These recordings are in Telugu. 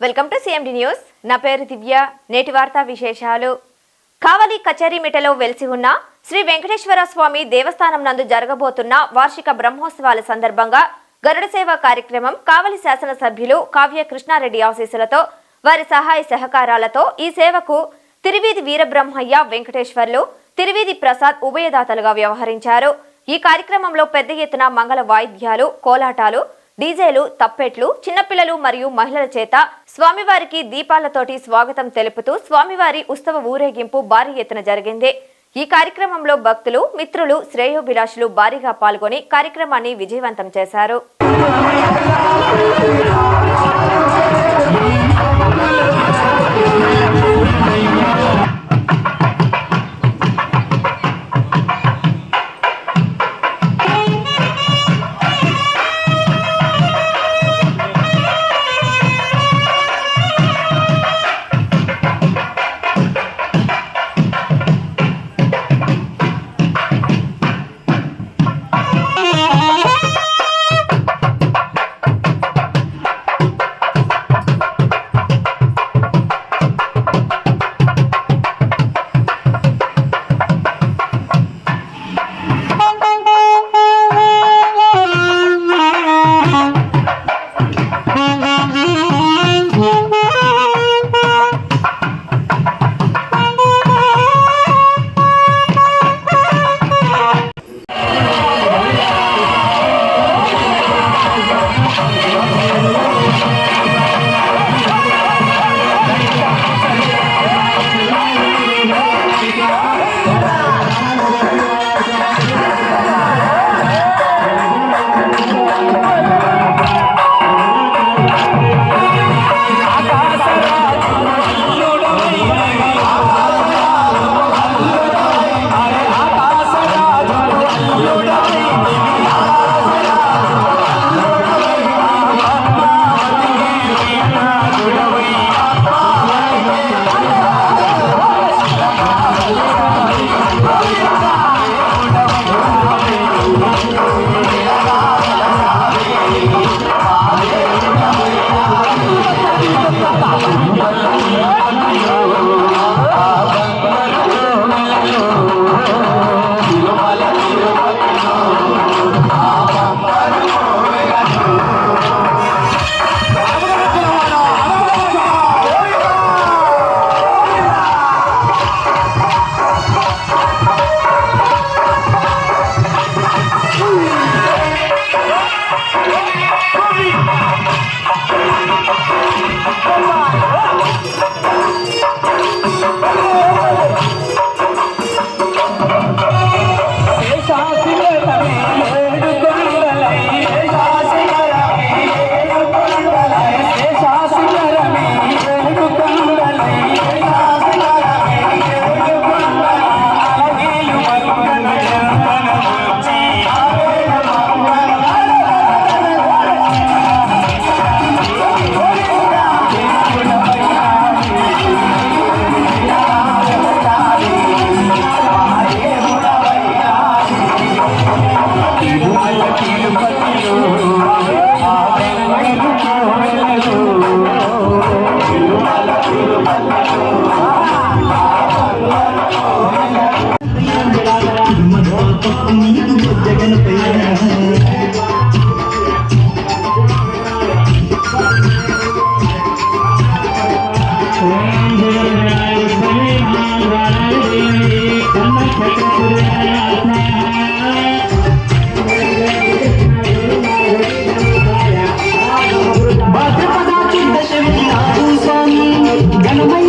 వెల్కమ్ టు సిఎండి న్యూస్ నా పేరు దివ్య. నేటి వార్తా విశేషాలు. కావలి కచేరీమిటలో వెలిసి ఉన్న శ్రీ వెంకటేశ్వర స్వామి దేవస్థానం నందు జరగబోతున్న వార్షిక బ్రహ్మోత్సవాల సందర్భంగా గరుడ సేవ కార్యక్రమం కావలి శాసనసభ్యులు కావ్య కృష్ణారెడ్డి ఆశీస్సులతో వారి సహాయ సహకారాలతో ఈ సేవకు తిరువీధి వీరబ్రహ్మయ్య వెంకటేశ్వర్లు తిరువీధి ప్రసాద్ ఉభయదాతలుగా వ్యవహరించారు. ఈ కార్యక్రమంలో పెద్ద ఎత్తున మంగళ వాయిద్యాలు కోలాటాలు డీజేలు తప్పెట్లు చిన్నపిల్లలు మరియు మహిళల చేత స్వామివారికి దీపాలతోటి స్వాగతం తెలుపుతూ స్వామివారి ఉత్సవ ఊరేగింపు భారీ ఎత్తున జరిగింది. ఈ కార్యక్రమంలో భక్తులు మిత్రులు శ్రేయోభిలాషులు భారీగా పాల్గొని కార్యక్రమాన్ని విజయవంతం చేశారు. భాద్రపద చింతశవి నాదు స్వామి ఘనమైన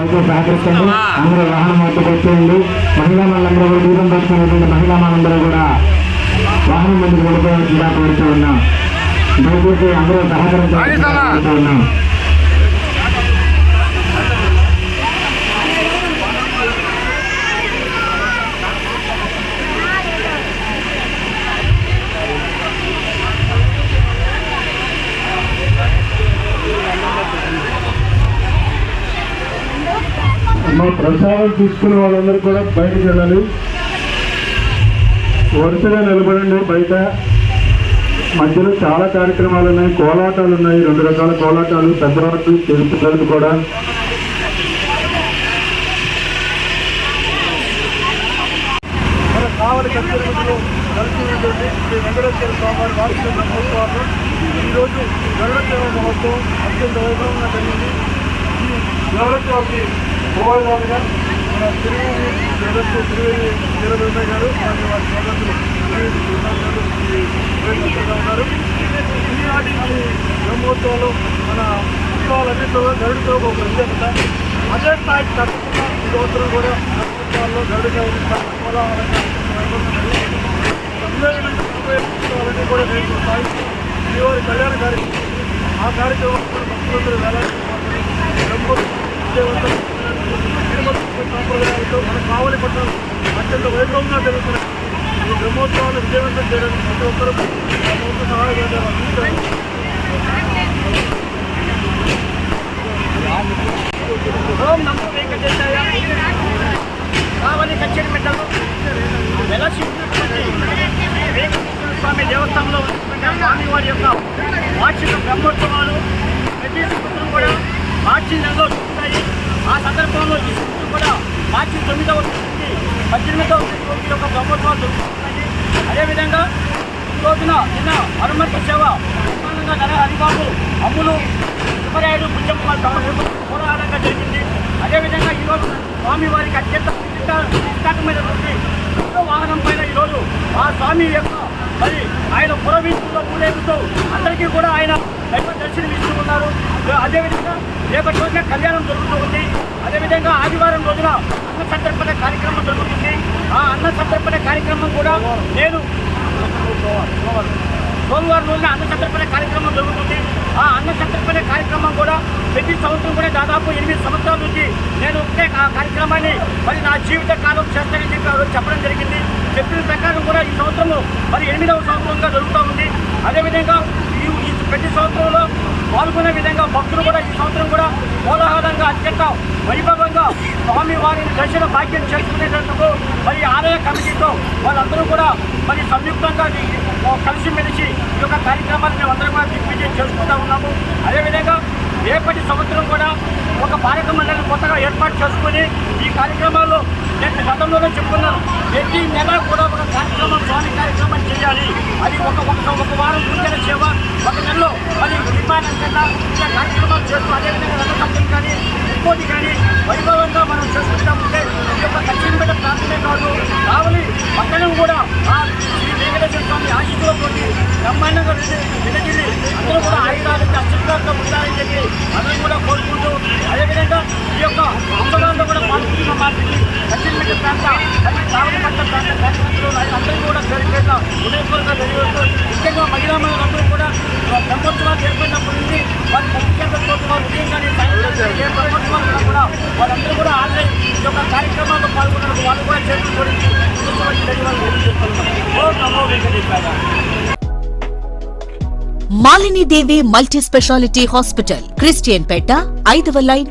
అందరూ వాహనం వద్దకు వచ్చేయండి. మహిళా మనందరూ కూడా దీపం పెట్టుకునేటువంటి మహిళా మనందరూ కూడా వాహనం ముందుకు వెళ్ళిపోవాల్సిందిగా కోరుతూ ఉన్నాం. దయచేసి అందరూ సహకరించాలని ఉన్నాం. ప్రసాదం తీసుకునే వాళ్ళందరూ కూడా బయటకు వెళ్ళాలి. వరుసగా నిలబడండి బయట. మధ్యలో చాలా కార్యక్రమాలు ఉన్నాయి కోలాటాలు ఉన్నాయి రెండు రకాల కోలాటాలు పెద్దవాళ్ళు చిన్న పిల్లలకు కూడా. మన కావలి కచేరీలో కలిసినటువంటి శ్రీ వెంకటేశ్వర స్వామి వార్షిక బ్రహ్మోత్సవాలు ఈరోజు గరుడసేవ మహోత్సవం అత్యంత వైభవంగా జరిగింది. ఈ గరుడసేవకి పోవాలిగా మన తిరువేది జగత్తు తిరువేది వీరభద్ర గారు మరియు వారి సోదరులు ప్రయత్నిస్తూ ఉన్నారు. ఈనాటి బ్రహ్మోత్సవాలు మన ఉత్సవాలన్నింటిలో గరుడుతో ఒక ప్రత్యేకత అదే స్థాయికి తప్పకుండా ఈ సంవత్సరం కూడా ఉత్సవాల్లో గరుడుగా ఉత్సవాలన్నీ కూడా రేపు సాగిస్తూ శ్రీవారి కళ్యాణ కార్యక్రమం. ఆ కార్యక్రమం భక్తులందరూ వెళ్ళాలి బ్రహ్మోత్సవం విజయవంతం. తిరుమల సాంప్రదాయాలతో మన పట్టణం అత్యంత వైభవంగా జరుగుతున్నాయి ఈ బ్రహ్మోత్సవాలు విజయవంతం చేయడానికి ప్రతి ఒక్కరూ తమ ఓం నమో వెంకటేశాయ. కావలి వెలసి ఉన్నటువంటి వెంకటేశ్వర స్వామి దేవస్థానంలో ఉన్నటువంటి ఆ స్వామి వారి యొక్క వార్షిక బ్రహ్మోత్సవాలు ప్రతి సంవత్సరం కూడా మార్చి నెలలో జరుగుతాయి ఆ సందర్భంలో ఈ సంవత్సరం కూడా మార్చి తొమ్మిదవ తేదీ పద్దెనిమిదవ తేదీ యొక్క బ్రహ్మోత్సవాలు జరుగుతున్నాయి అదేవిధంగా ఈ రోజున నిన్న హనుమంత సేవ ప్రధానంగా నర అధికారులు అమ్ములు సుబ్బరాయుడు పుణ్యమ్మ పోరాటంగా జరిగింది. అదేవిధంగా ఈరోజు స్వామి వారికి అత్యంత విస్తాకమైనటువంటి ఎంతో వాహనం పైన ఈరోజు ఆ స్వామి యొక్క మరి ఆయన పురవీధుల్లో ఊరేగుతూ అందరికీ కూడా ఆయన దైవ దర్శనం ఉన్నారు. అదేవిధంగా రేపటి రోజున కళ్యాణం జరుగుతుంది అదేవిధంగా ఆదివారం రోజున అన్న సంతర్పణ కార్యక్రమం జరుగుతుంది. ఆ అన్న సంతర్పణ కార్యక్రమం కూడా నేను సోమవారం రోజున అన్న సంతర్పణ కార్యక్రమం జరుగుతుంది. ఆ అన్న సంతర్పణ కార్యక్రమం కూడా ప్రతి సంవత్సరం కూడా దాదాపు ఎనిమిది సంవత్సరాల నుంచి నేను ఒకటే ఆ కార్యక్రమాన్ని మరి నా జీవిత కాలం చేస్తానని చెప్పి చెప్పడం జరిగింది. చెప్పిన ప్రకారం కూడా ఈ సంవత్సరం మరి ఎనిమిదవ సంవత్సరంగా జరుగుతూ ఉంది. అదేవిధంగా ఈ ప్రతి సంవత్సరంలో పాల్గొనే విధంగా భక్తులు కూడా ఈ సంవత్సరం కూడా కోలాహలంగా అత్యంత వైభవంగా స్వామి వారిని దర్శన భాగ్యం చేసుకునేటందుకు మరి ఆలయ కమిటీతో వాళ్ళందరూ కూడా మరి సంయుక్తంగా కలిసిమెలిసి ఈ యొక్క కార్యక్రమాన్ని మేమందరం కూడా దిగ్విజయం చేసుకుంటా ఉన్నాము. అదేవిధంగా రేపటి సంవత్సరం కూడా ఒక పాలక మండలిని కొత్తగా ఏర్పాటు చేసుకుని ఈ కార్యక్రమాల్లో నేను గతంలోనే చెప్పుకున్నాను ప్రతి నెల కూడా ఒక కార్యక్రమం స్వామి కార్యక్రమం చేయాలి. అది ఒక ఒక ఒక వారం పూజల సేవ ఒక నెలలో అది నిర్మాణం కన్నా కార్యక్రమాలు చేస్తూ అదేవిధంగా రథసప్తం కానీ ఇంకోటి కానీ వైభవంగా మనం చేసుకుంటా ఉంటే ఈ యొక్క కచ్చినపేట ప్రాంతమే కాదు కావాలి పట్టణం కూడా ఆ శ్రీ వెంకటేశ్వర స్వామి ఆశీస్సులతో బ్రహ్మాండంగా వినగిరి అందరూ కూడా ఆయుధాలు అత్యుత్తంగా ఉండాలని చెప్పి అందరూ కూడా కోరుకుంటూ అదేవిధంగా ఈ యొక్క అంశాలలో కూడా పాల్గొంటున్న మార్పుకి కచ్చినపేట ప్రాంత మరియు ప్రాంత కార్యకర్తలు అందరూ కూడా పేరు పేరున హృదయపూర్వక తెలియజేస్తూ ముఖ్యంగా మహిళా మహిళలందరూ కూడా బ్రహ్మోత్సవాలు ఏర్పడినప్పటి నుంచి వారి ముఖ్యంగా వారు ఉదయం Malinidevi multi speciality hospital Christian Peta ఐదవ line